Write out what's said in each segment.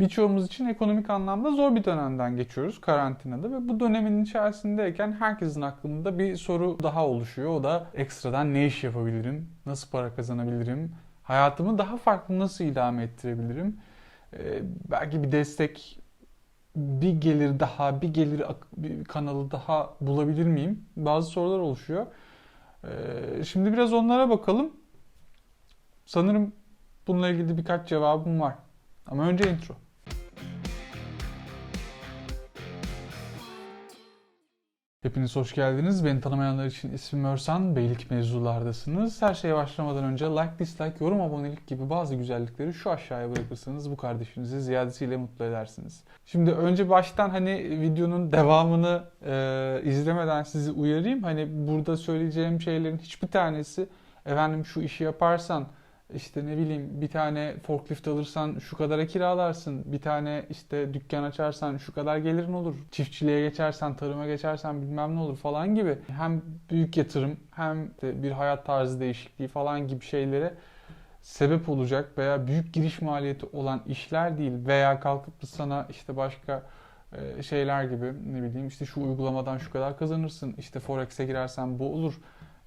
Birçoğumuz için ekonomik anlamda zor bir dönemden geçiyoruz karantinada ve bu dönemin içerisindeyken herkesin aklında bir soru daha oluşuyor. O da ekstradan ne iş yapabilirim, nasıl para kazanabilirim, hayatımı daha farklı nasıl idame ettirebilirim, Ee, belki bir destek, bir gelir daha, bir gelir bir kanalı daha bulabilir miyim? Bazı sorular oluşuyor. Ee, şimdi biraz onlara bakalım. Sanırım bununla ilgili birkaç cevabım var. Ama önce intro. Hepiniz hoş geldiniz. Beni tanımayanlar için ismim Örsan. Beylik mevzulardasınız. Her şeye başlamadan önce like, dislike, yorum, abonelik gibi bazı güzellikleri şu aşağıya bırakırsanız bu kardeşinizi ziyadesiyle mutlu edersiniz. Şimdi önce baştan hani videonun devamını e, izlemeden sizi uyarayım. Hani burada söyleyeceğim şeylerin hiçbir tanesi efendim şu işi yaparsan işte ne bileyim bir tane forklift alırsan şu kadara kiralarsın. Bir tane işte dükkan açarsan şu kadar gelirin olur. Çiftçiliğe geçersen, tarıma geçersen bilmem ne olur falan gibi. Hem büyük yatırım hem de bir hayat tarzı değişikliği falan gibi şeylere sebep olacak veya büyük giriş maliyeti olan işler değil veya kalkıp sana işte başka e, şeyler gibi ne bileyim işte şu uygulamadan şu kadar kazanırsın. işte Forex'e girersen bu olur.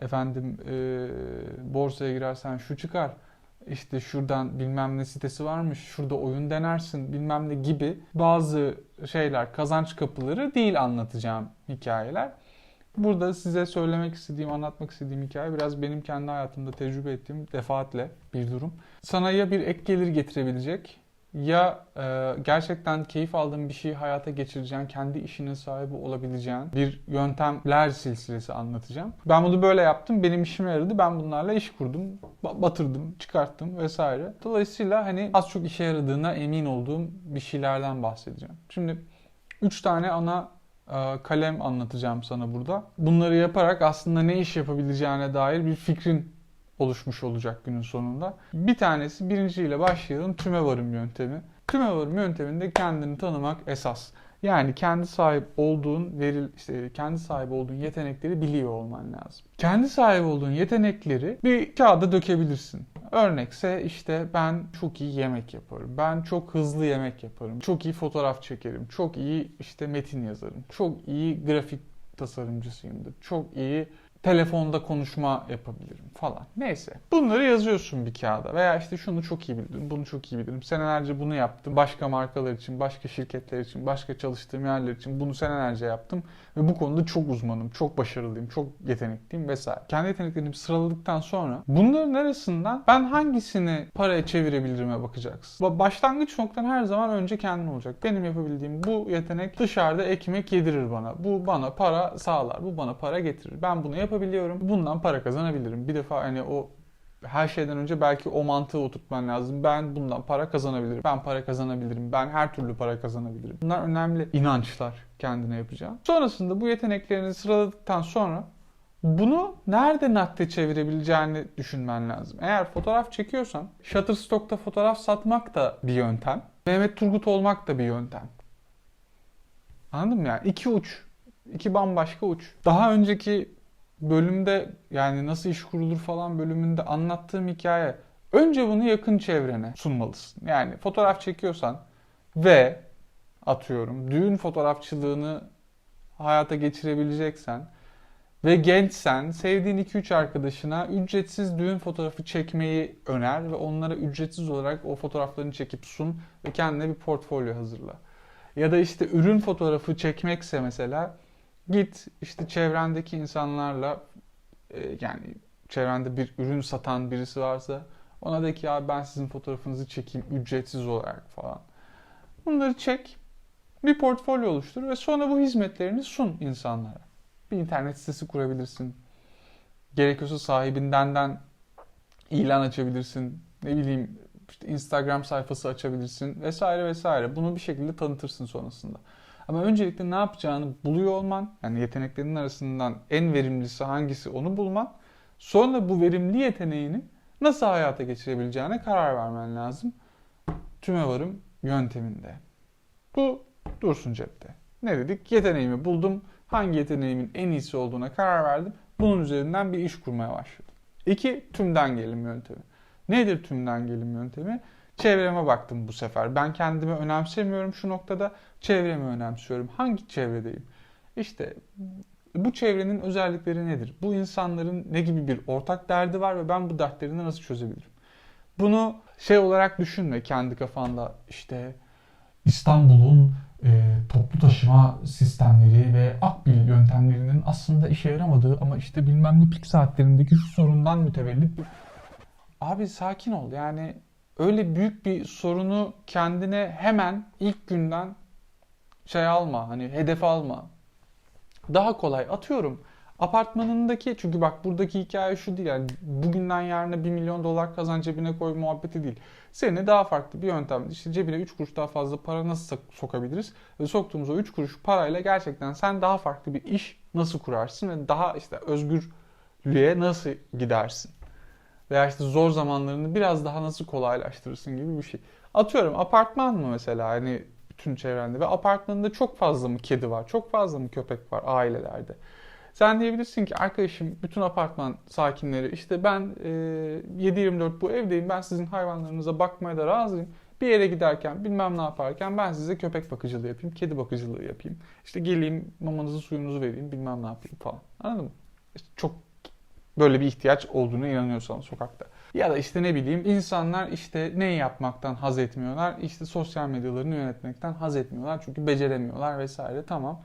Efendim e, borsaya girersen şu çıkar işte şuradan bilmem ne sitesi varmış, şurada oyun denersin bilmem ne gibi bazı şeyler, kazanç kapıları değil anlatacağım hikayeler. Burada size söylemek istediğim, anlatmak istediğim hikaye biraz benim kendi hayatımda tecrübe ettiğim defaatle bir durum. Sana ya bir ek gelir getirebilecek ya e, gerçekten keyif aldığın bir şeyi hayata geçireceğin, kendi işinin sahibi olabileceğin bir yöntemler silsilesi anlatacağım. Ben bunu böyle yaptım, benim işime yaradı. Ben bunlarla iş kurdum, ba- batırdım, çıkarttım vesaire. Dolayısıyla hani az çok işe yaradığına emin olduğum bir şeylerden bahsedeceğim. Şimdi 3 tane ana e, kalem anlatacağım sana burada. Bunları yaparak aslında ne iş yapabileceğine dair bir fikrin oluşmuş olacak günün sonunda. Bir tanesi birinciyle başlayalım tüme varım yöntemi. Tüme varım yönteminde kendini tanımak esas. Yani kendi sahip olduğun veril işte kendi sahip olduğun yetenekleri biliyor olman lazım. Kendi sahip olduğun yetenekleri bir kağıda dökebilirsin. Örnekse işte ben çok iyi yemek yaparım. Ben çok hızlı yemek yaparım. Çok iyi fotoğraf çekerim. Çok iyi işte metin yazarım. Çok iyi grafik tasarımcısıyımdır. Çok iyi telefonda konuşma yapabilirim falan. Neyse. Bunları yazıyorsun bir kağıda veya işte şunu çok iyi bilirim, bunu çok iyi bilirim. Senelerce bunu yaptım. Başka markalar için, başka şirketler için, başka çalıştığım yerler için bunu senelerce yaptım ve bu konuda çok uzmanım, çok başarılıyım, çok yetenekliyim vesaire. Kendi yeteneklerimi sıraladıktan sonra bunların arasından ben hangisini paraya çevirebilirime bakacaksın. Ba- Başlangıç noktan her zaman önce kendin olacak. Benim yapabildiğim bu yetenek dışarıda ekmek yedirir bana. Bu bana para sağlar. Bu bana para getirir. Ben bunu yapabiliyorum. Bundan para kazanabilirim. Bir defa hani o her şeyden önce belki o mantığı oturtman lazım. Ben bundan para kazanabilirim. Ben para kazanabilirim. Ben her türlü para kazanabilirim. Bunlar önemli inançlar kendine yapacağın. Sonrasında bu yeteneklerini sıraladıktan sonra bunu nerede nakde çevirebileceğini düşünmen lazım. Eğer fotoğraf çekiyorsan Shutterstock'ta fotoğraf satmak da bir yöntem. Mehmet Turgut olmak da bir yöntem. Anladın mı yani? İki uç. iki bambaşka uç. Daha önceki bölümde yani nasıl iş kurulur falan bölümünde anlattığım hikaye. Önce bunu yakın çevrene sunmalısın. Yani fotoğraf çekiyorsan ve atıyorum düğün fotoğrafçılığını hayata geçirebileceksen ve gençsen sevdiğin 2-3 arkadaşına ücretsiz düğün fotoğrafı çekmeyi öner ve onlara ücretsiz olarak o fotoğraflarını çekip sun ve kendine bir portfolyo hazırla. Ya da işte ürün fotoğrafı çekmekse mesela git işte çevrendeki insanlarla e, yani çevrende bir ürün satan birisi varsa ona de ki ya ben sizin fotoğrafınızı çekeyim ücretsiz olarak falan. Bunları çek, bir portfolyo oluştur ve sonra bu hizmetlerini sun insanlara. Bir internet sitesi kurabilirsin. Gerekiyorsa sahibindenden ilan açabilirsin. Ne bileyim işte Instagram sayfası açabilirsin vesaire vesaire. Bunu bir şekilde tanıtırsın sonrasında. Ama öncelikle ne yapacağını buluyor olman, yani yeteneklerinin arasından en verimlisi hangisi onu bulman. Sonra bu verimli yeteneğini nasıl hayata geçirebileceğine karar vermen lazım. Tüme varım yönteminde. Bu dursun cepte. Ne dedik? Yeteneğimi buldum. Hangi yeteneğimin en iyisi olduğuna karar verdim. Bunun üzerinden bir iş kurmaya başladım. İki, tümden gelim yöntemi. Nedir tümden gelim yöntemi? Çevreme baktım bu sefer. Ben kendimi önemsemiyorum şu noktada. Çevremi önemsiyorum. Hangi çevredeyim? İşte bu çevrenin özellikleri nedir? Bu insanların ne gibi bir ortak derdi var ve ben bu dertlerini nasıl çözebilirim? Bunu şey olarak düşünme kendi kafanda işte İstanbul'un e, toplu taşıma sistemleri ve akbil yöntemlerinin aslında işe yaramadığı ama işte bilmem ne pik saatlerindeki şu sorundan mütevellit Abi sakin ol. Yani öyle büyük bir sorunu kendine hemen ilk günden şey alma. Hani hedef alma. Daha kolay. Atıyorum. Apartmanındaki çünkü bak buradaki hikaye şu değil yani bugünden yarına 1 milyon dolar kazan cebine koy muhabbeti değil. Seni daha farklı bir yöntem işte cebine 3 kuruş daha fazla para nasıl sok- sokabiliriz ve soktuğumuz o 3 kuruş parayla gerçekten sen daha farklı bir iş nasıl kurarsın ve daha işte özgürlüğe nasıl gidersin veya işte zor zamanlarını biraz daha nasıl kolaylaştırırsın gibi bir şey. Atıyorum apartman mı mesela hani bütün çevrende ve apartmanında çok fazla mı kedi var, çok fazla mı köpek var ailelerde. Sen diyebilirsin ki arkadaşım bütün apartman sakinleri işte ben e, 7-24 bu evdeyim ben sizin hayvanlarınıza bakmaya da razıyım. Bir yere giderken bilmem ne yaparken ben size köpek bakıcılığı yapayım, kedi bakıcılığı yapayım. İşte geleyim mamanızı suyunuzu vereyim bilmem ne yapayım falan. Anladın mı? İşte çok böyle bir ihtiyaç olduğunu inanıyorsan sokakta. Ya da işte ne bileyim insanlar işte neyi yapmaktan haz etmiyorlar? İşte sosyal medyalarını yönetmekten haz etmiyorlar. Çünkü beceremiyorlar vesaire tamam.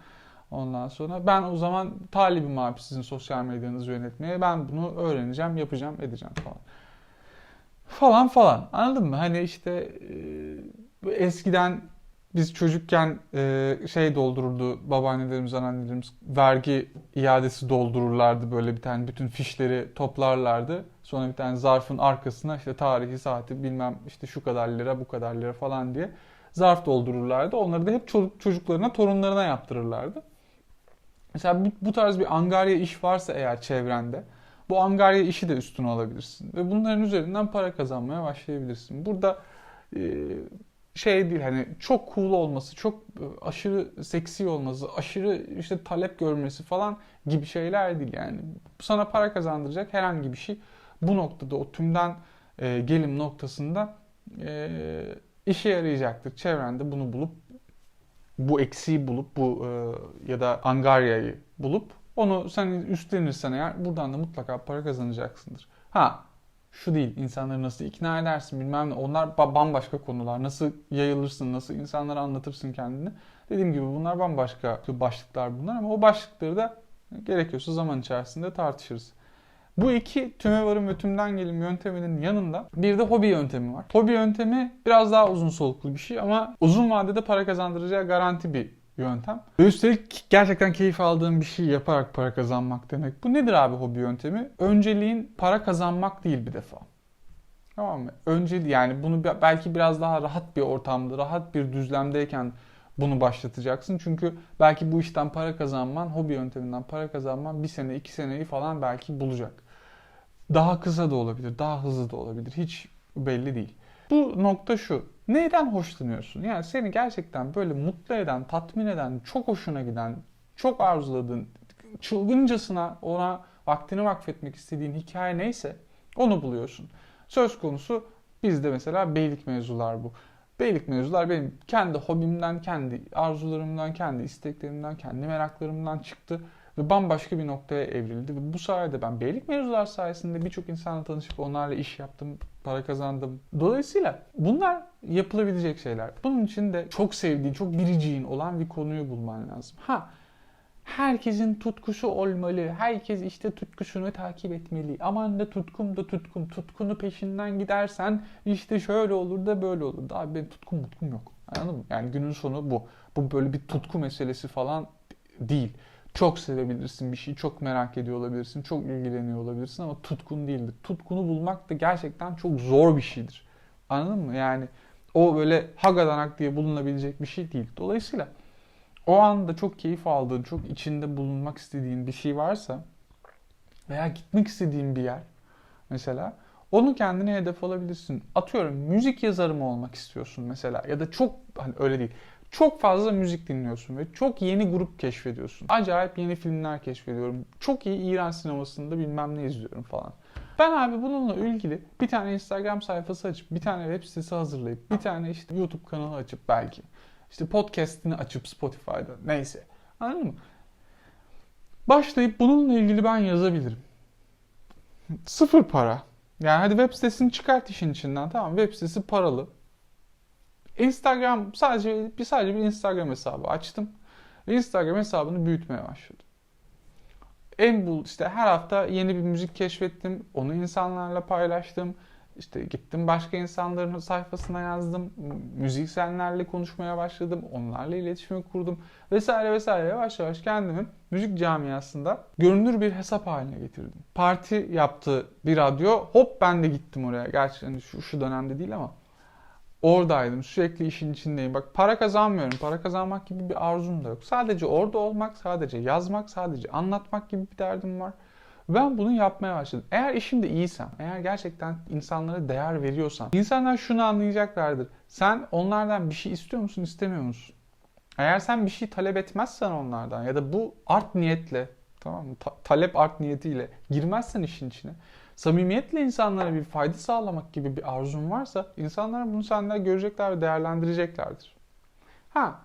Ondan sonra ben o zaman talibim abi sizin sosyal medyanızı yönetmeye. Ben bunu öğreneceğim, yapacağım, edeceğim falan. Falan falan. Anladın mı? Hani işte e, eskiden biz çocukken e, şey doldururdu babaannelerimiz, anneannelerimiz vergi iadesi doldururlardı böyle bir tane bütün fişleri toplarlardı. Sonra bir tane zarfın arkasına işte tarihi saati bilmem işte şu kadar lira bu kadar lira falan diye zarf doldururlardı. Onları da hep çocuk, çocuklarına, torunlarına yaptırırlardı. Mesela bu, bu tarz bir angarya iş varsa eğer çevrende bu angarya işi de üstüne alabilirsin. Ve bunların üzerinden para kazanmaya başlayabilirsin. Burada e, şey değil hani çok cool olması, çok e, aşırı seksi olması, aşırı işte talep görmesi falan gibi şeyler değil yani. Sana para kazandıracak herhangi bir şey bu noktada o tümden e, gelim noktasında e, işe yarayacaktır. Çevrende bunu bulup bu eksiği bulup bu e, ya da angaryayı bulup onu sen üstlenirsen eğer buradan da mutlaka para kazanacaksındır. Ha şu değil insanları nasıl ikna edersin bilmem ne onlar ba- bambaşka konular. Nasıl yayılırsın, nasıl insanlara anlatırsın kendini. Dediğim gibi bunlar bambaşka başlıklar bunlar ama o başlıkları da gerekiyorsa zaman içerisinde tartışırız. Bu iki tümevarım ve tümden gelim yönteminin yanında bir de hobi yöntemi var. Hobi yöntemi biraz daha uzun soluklu bir şey ama uzun vadede para kazandıracağı garanti bir yöntem. Ve üstelik gerçekten keyif aldığın bir şey yaparak para kazanmak demek. Bu nedir abi hobi yöntemi? Önceliğin para kazanmak değil bir defa. Tamam mı? Önce yani bunu belki biraz daha rahat bir ortamda, rahat bir düzlemdeyken bunu başlatacaksın. Çünkü belki bu işten para kazanman, hobi yönteminden para kazanman bir sene, iki seneyi falan belki bulacak. Daha kısa da olabilir, daha hızlı da olabilir. Hiç belli değil. Bu nokta şu. Neyden hoşlanıyorsun? Yani seni gerçekten böyle mutlu eden, tatmin eden, çok hoşuna giden, çok arzuladığın, çılgıncasına ona vaktini vakfetmek istediğin hikaye neyse onu buluyorsun. Söz konusu bizde mesela beylik mevzular bu. Beylik mevzular benim kendi hobimden, kendi arzularımdan, kendi isteklerimden, kendi meraklarımdan çıktı ve bambaşka bir noktaya evrildi. Ve bu sayede ben beylik mevzular sayesinde birçok insanla tanışıp onlarla iş yaptım, para kazandım. Dolayısıyla bunlar yapılabilecek şeyler. Bunun için de çok sevdiğin, çok biriciğin olan bir konuyu bulman lazım. Ha Herkesin tutkusu olmalı. Herkes işte tutkusunu takip etmeli. Aman da tutkum da tutkum. Tutkunu peşinden gidersen işte şöyle olur da böyle olur da. Abi benim tutkum mutkum yok. Anladın mı? Yani günün sonu bu. Bu böyle bir tutku meselesi falan değil. Çok sevebilirsin bir şeyi, çok merak ediyor olabilirsin, çok ilgileniyor olabilirsin ama tutkun değildir. Tutkunu bulmak da gerçekten çok zor bir şeydir. Anladın mı? Yani o böyle hagadanak diye bulunabilecek bir şey değil. Dolayısıyla o anda çok keyif aldığın, çok içinde bulunmak istediğin bir şey varsa veya gitmek istediğin bir yer mesela onu kendine hedef alabilirsin. Atıyorum müzik yazarı mı olmak istiyorsun mesela ya da çok hani öyle değil. Çok fazla müzik dinliyorsun ve çok yeni grup keşfediyorsun. Acayip yeni filmler keşfediyorum. Çok iyi İran sinemasında bilmem ne izliyorum falan. Ben abi bununla ilgili bir tane Instagram sayfası açıp, bir tane web sitesi hazırlayıp, bir tane işte YouTube kanalı açıp belki, işte podcast'ini açıp Spotify'da neyse. Anladın mı? Başlayıp bununla ilgili ben yazabilirim. Sıfır para. Yani hadi web sitesini çıkart işin içinden tamam web sitesi paralı. Instagram sadece bir sadece bir Instagram hesabı açtım. Instagram hesabını büyütmeye başladım. En bul işte her hafta yeni bir müzik keşfettim. Onu insanlarla paylaştım. İşte gittim başka insanların sayfasına yazdım. Müzisyenlerle konuşmaya başladım. Onlarla iletişimi kurdum. Vesaire vesaire yavaş yavaş kendimi müzik camiasında görünür bir hesap haline getirdim. Parti yaptı bir radyo. Hop ben de gittim oraya. Gerçi hani şu, şu dönemde değil ama oradaydım. Sürekli işin içindeyim. Bak para kazanmıyorum. Para kazanmak gibi bir arzum da yok. Sadece orada olmak, sadece yazmak, sadece anlatmak gibi bir derdim var. Ben bunu yapmaya başladım. Eğer işimde iyiysem, eğer gerçekten insanlara değer veriyorsam, insanlar şunu anlayacaklardır. Sen onlardan bir şey istiyor musun, istemiyor musun? Eğer sen bir şey talep etmezsen onlardan ya da bu art niyetle, tamam mı? Ta- talep art niyetiyle girmezsen işin içine, samimiyetle insanlara bir fayda sağlamak gibi bir arzun varsa insanlar bunu senden görecekler ve değerlendireceklerdir. Ha.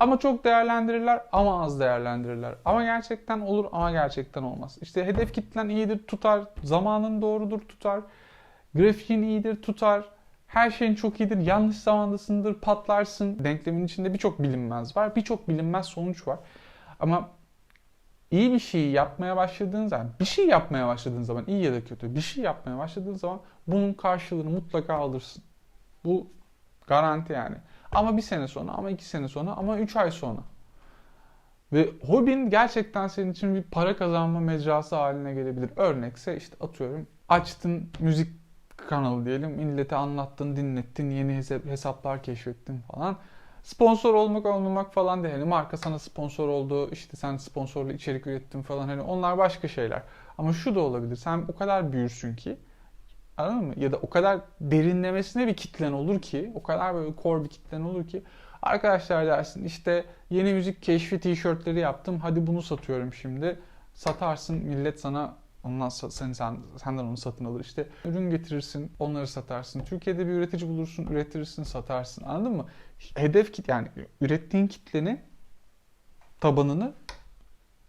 Ama çok değerlendirirler ama az değerlendirirler. Ama gerçekten olur ama gerçekten olmaz. İşte hedef kitlen iyidir tutar, zamanın doğrudur tutar, grafiğin iyidir tutar, her şeyin çok iyidir, yanlış zamandasındır, patlarsın. Denklemin içinde birçok bilinmez var, birçok bilinmez sonuç var. Ama iyi bir şey yapmaya başladığın zaman, bir şey yapmaya başladığın zaman, iyi ya da kötü bir şey yapmaya başladığın zaman bunun karşılığını mutlaka alırsın. Bu garanti yani. Ama bir sene sonra, ama iki sene sonra, ama üç ay sonra. Ve hobin gerçekten senin için bir para kazanma mecrası haline gelebilir. Örnekse işte atıyorum açtın müzik kanalı diyelim. Millete anlattın, dinlettin, yeni hesaplar keşfettin falan. Sponsor olmak olmamak falan değil. Hani marka sana sponsor oldu, işte sen sponsorlu içerik ürettin falan. Hani onlar başka şeyler. Ama şu da olabilir. Sen o kadar büyürsün ki Anladın mı? Ya da o kadar derinlemesine bir kitlen olur ki, o kadar böyle core bir kitlen olur ki arkadaşlar dersin işte yeni müzik keşfi tişörtleri yaptım. Hadi bunu satıyorum şimdi. Satarsın millet sana ondan sen, sen senden onu satın alır. İşte ürün getirirsin, onları satarsın. Türkiye'de bir üretici bulursun, üretirsin, satarsın. Anladın mı? Hedef kit yani ürettiğin kitleni tabanını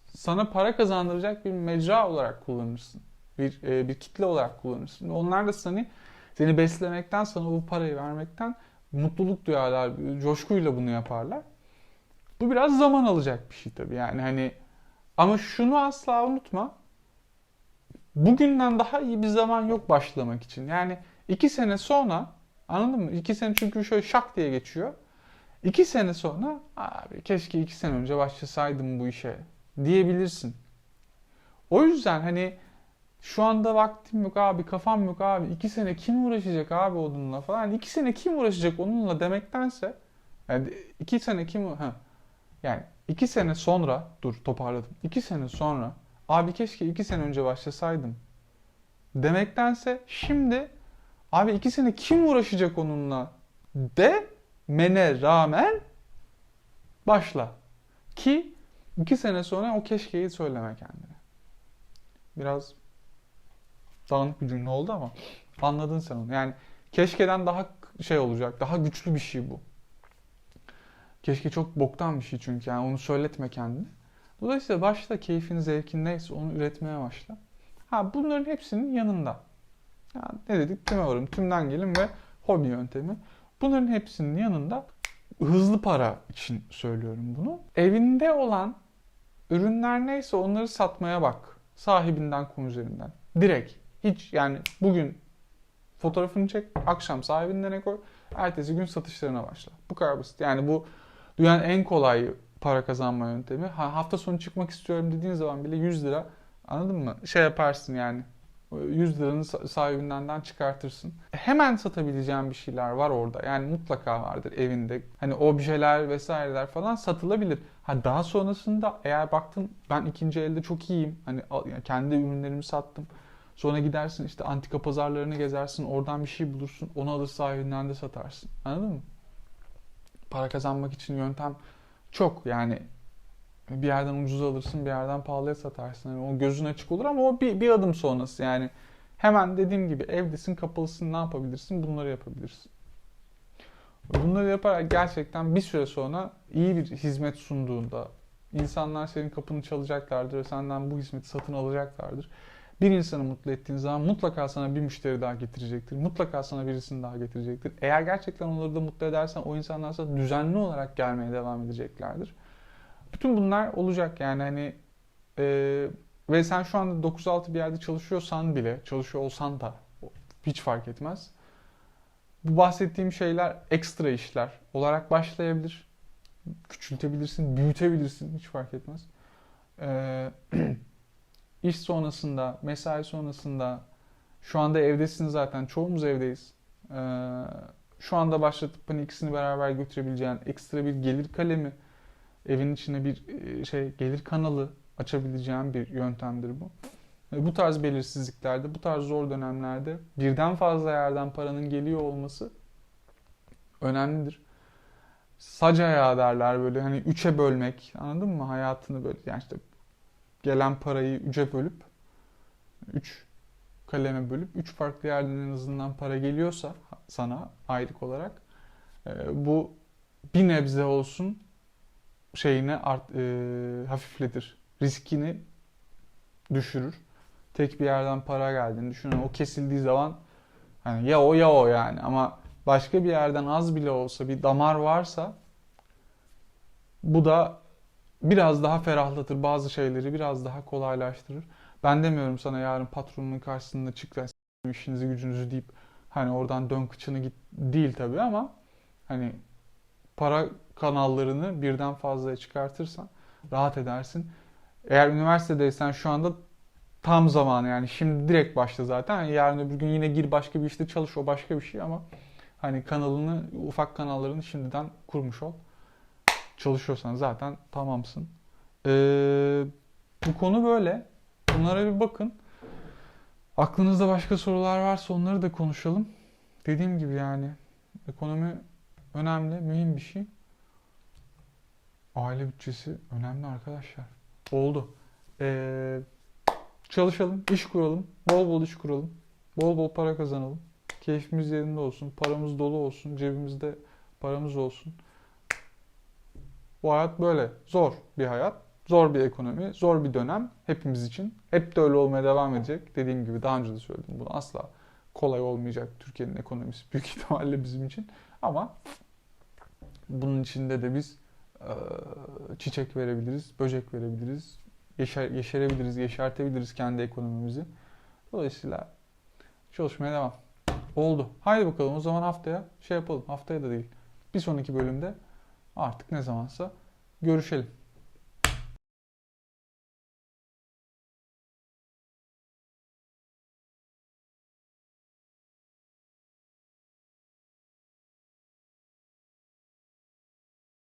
sana para kazandıracak bir mecra olarak kullanırsın bir e, bir kitle olarak kullanırsın. Onlar da seni seni beslemekten, sana bu parayı vermekten mutluluk duyarlar, coşkuyla bunu yaparlar. Bu biraz zaman alacak bir şey tabii. Yani hani ama şunu asla unutma. Bugünden daha iyi bir zaman yok başlamak için. Yani iki sene sonra anladın mı? İki sene çünkü şöyle şak diye geçiyor. İki sene sonra abi keşke iki sene önce başlasaydım bu işe diyebilirsin. O yüzden hani şu anda vaktim yok abi, kafam yok abi. iki sene kim uğraşacak abi onunla falan. Yani sene kim uğraşacak onunla demektense yani iki sene kim ha yani iki sene sonra dur toparladım. iki sene sonra abi keşke iki sene önce başlasaydım demektense şimdi abi iki sene kim uğraşacak onunla de mene rağmen başla. Ki iki sene sonra o keşkeyi söyleme kendine. Biraz dağınık bir cümle oldu ama anladın sen onu. Yani keşkeden daha şey olacak, daha güçlü bir şey bu. Keşke çok boktan bir şey çünkü yani onu söyletme kendine. Dolayısıyla başta keyfin, zevkin neyse onu üretmeye başla. Ha bunların hepsinin yanında. Yani ne dedik? Tüme varım, tümden gelin ve hobi yöntemi. Bunların hepsinin yanında hızlı para için söylüyorum bunu. Evinde olan ürünler neyse onları satmaya bak. Sahibinden, kum üzerinden. Direkt. Hiç yani bugün fotoğrafını çek, akşam sahibinden koy, ertesi gün satışlarına başla. Bu kadar basit. Yani bu dünyanın en kolay para kazanma yöntemi. Ha, hafta sonu çıkmak istiyorum dediğin zaman bile 100 lira anladın mı? Şey yaparsın yani. 100 liranın sahibinden çıkartırsın. Hemen satabileceğin bir şeyler var orada. Yani mutlaka vardır evinde. Hani objeler vesaireler falan satılabilir. Ha daha sonrasında eğer baktın ben ikinci elde çok iyiyim. Hani kendi ürünlerimi sattım. Sonra gidersin işte antika pazarlarını gezersin. Oradan bir şey bulursun. Onu alır sahibinden de satarsın. Anladın mı? Para kazanmak için yöntem çok yani bir yerden ucuz alırsın, bir yerden pahalıya satarsın. Yani o gözün açık olur ama o bir, bir adım sonrası. Yani hemen dediğim gibi evdesin, kapalısın, ne yapabilirsin? Bunları yapabilirsin. Bunları yaparak gerçekten bir süre sonra iyi bir hizmet sunduğunda insanlar senin kapını çalacaklardır ve senden bu hizmeti satın alacaklardır. Bir insanı mutlu ettiğin zaman mutlaka sana bir müşteri daha getirecektir. Mutlaka sana birisini daha getirecektir. Eğer gerçekten onları da mutlu edersen o insanlar sana düzenli olarak gelmeye devam edeceklerdir. Bütün bunlar olacak yani hani e, ve sen şu anda 9-6 bir yerde çalışıyorsan bile, çalışıyor olsan da hiç fark etmez. Bu bahsettiğim şeyler ekstra işler olarak başlayabilir. Küçültebilirsin, büyütebilirsin hiç fark etmez. Ee, iş sonrasında, mesai sonrasında şu anda evdesin zaten. Çoğumuz evdeyiz. Ee, şu anda başlatıp hani ikisini beraber götürebileceğin ekstra bir gelir kalemi, evin içine bir e, şey gelir kanalı açabileceğin bir yöntemdir bu. Bu tarz belirsizliklerde, bu tarz zor dönemlerde birden fazla yerden paranın geliyor olması önemlidir. Sac ayağı derler böyle hani üçe bölmek anladın mı hayatını böyle yani işte gelen parayı üçe bölüp üç kaleme bölüp üç farklı yerden en azından para geliyorsa sana aylık olarak e, bu bir nebze olsun şeyini art, e, hafifletir. Riskini düşürür. Tek bir yerden para geldiğini düşünün. O kesildiği zaman hani ya o ya o yani ama başka bir yerden az bile olsa bir damar varsa bu da biraz daha ferahlatır bazı şeyleri biraz daha kolaylaştırır. Ben demiyorum sana yarın patronunun karşısında çık s**eyim işinizi gücünüzü deyip hani oradan dön kıçını git değil tabii ama hani para kanallarını birden fazlaya çıkartırsan rahat edersin. Eğer üniversitedeysen şu anda tam zamanı yani şimdi direkt başla zaten. Yani yarın öbür gün yine gir başka bir işte çalış o başka bir şey ama hani kanalını ufak kanallarını şimdiden kurmuş ol. Çalışıyorsan zaten tamamsın. Ee, bu konu böyle. Bunlara bir bakın. Aklınızda başka sorular varsa onları da konuşalım. Dediğim gibi yani ekonomi önemli, mühim bir şey. Aile bütçesi önemli arkadaşlar. Oldu. Ee, çalışalım, iş kuralım, bol bol iş kuralım, bol bol para kazanalım. Keyfimiz yerinde olsun, paramız dolu olsun, cebimizde paramız olsun. Bu hayat böyle. Zor bir hayat, zor bir ekonomi, zor bir dönem hepimiz için. Hep de öyle olmaya devam edecek. Dediğim gibi daha önce de söyledim bunu asla kolay olmayacak Türkiye'nin ekonomisi büyük ihtimalle bizim için. Ama bunun içinde de biz e, çiçek verebiliriz, böcek verebiliriz, yeşer, yeşerebiliriz, yeşertebiliriz kendi ekonomimizi. Dolayısıyla çalışmaya devam. Oldu. Haydi bakalım o zaman haftaya şey yapalım. Haftaya da değil. Bir sonraki bölümde artık ne zamansa görüşelim.